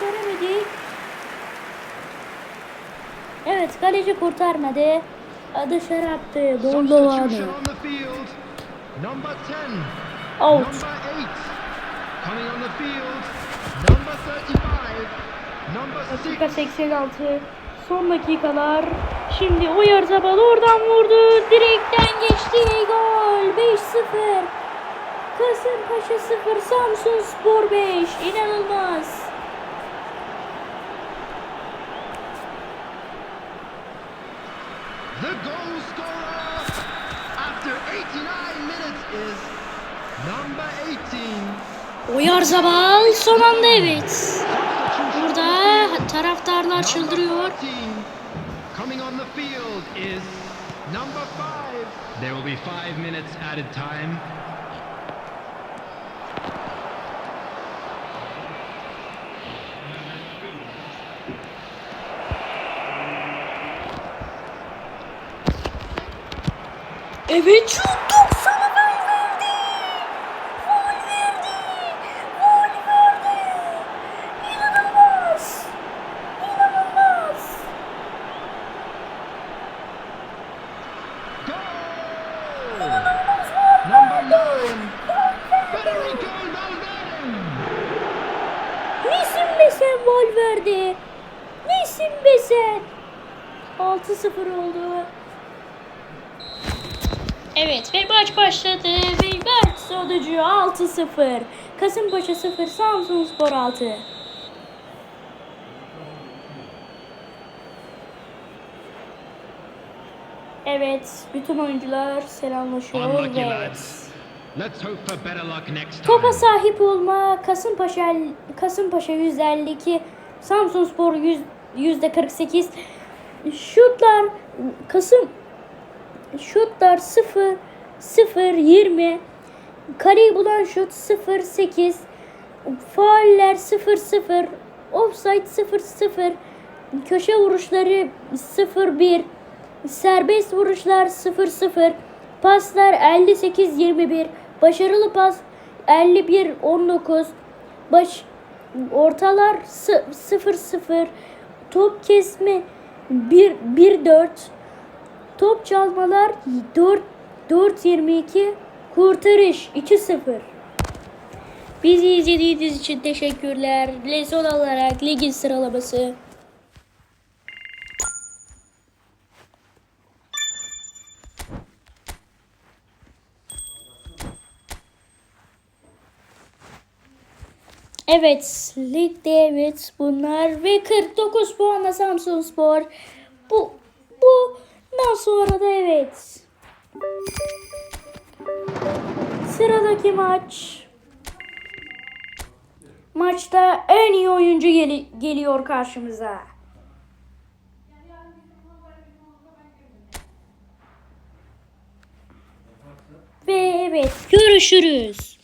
göremedik. Evet kaleci kurtarmadı. Dışarı attı. Number 10. Out. Number 8. Coming on the field. Number 35. Number 6. Dakika 86. Son dakikalar. Şimdi Oyarzabal oradan vurdu. Direkten geçti. Gol. 5-0. Kasımpaşa 0. Samsun Spor 5. İnanılmaz. The goal scorer after 89 minutes is number 18. Oyarzabal son anda evet. Burada taraftarlar çıldırıyor. 14. Coming on the field is number 5. There will be 5 minutes added time. Evet şu 90'a gol verdi. Gol verdi. Gol verdi. İnanılmaz. İnanılmaz. Goal! Number 9. Federico Valverde. Nesin be sen Valverde? Nesin be sen? 6-0 oldu. Evet ve maç başladı ve maç sonucu 6-0. Kasımpaşa 0, Samsun Spor 6. Evet, bütün oyuncular selamlaşıyor ve lads. Let's hope for better luck next time. Topa sahip olma Kasımpaşa Kasımpaşa %52 Samsun Spor yüz- %48 şutlar Kasım şutlar 0 0 20 Kaleyi bulan şut 0 8 Fauller 0 0 Offside 0 0 Köşe vuruşları 0 1 Serbest vuruşlar 0 0 Paslar 58 21 Başarılı pas 51 19 Baş ortalar 0 0 Top kesme 1 1 4 Top çalmalar 4 4 22 kurtarış 2-0. Bizi izlediğiniz için teşekkürler. Ve olarak ligin sıralaması. Evet, ligde evet bunlar ve 49 puanla Samsun Spor. Bu bundan sonra da evet. Sıradaki maç. Maçta en iyi oyuncu geli- geliyor karşımıza. Ve evet görüşürüz.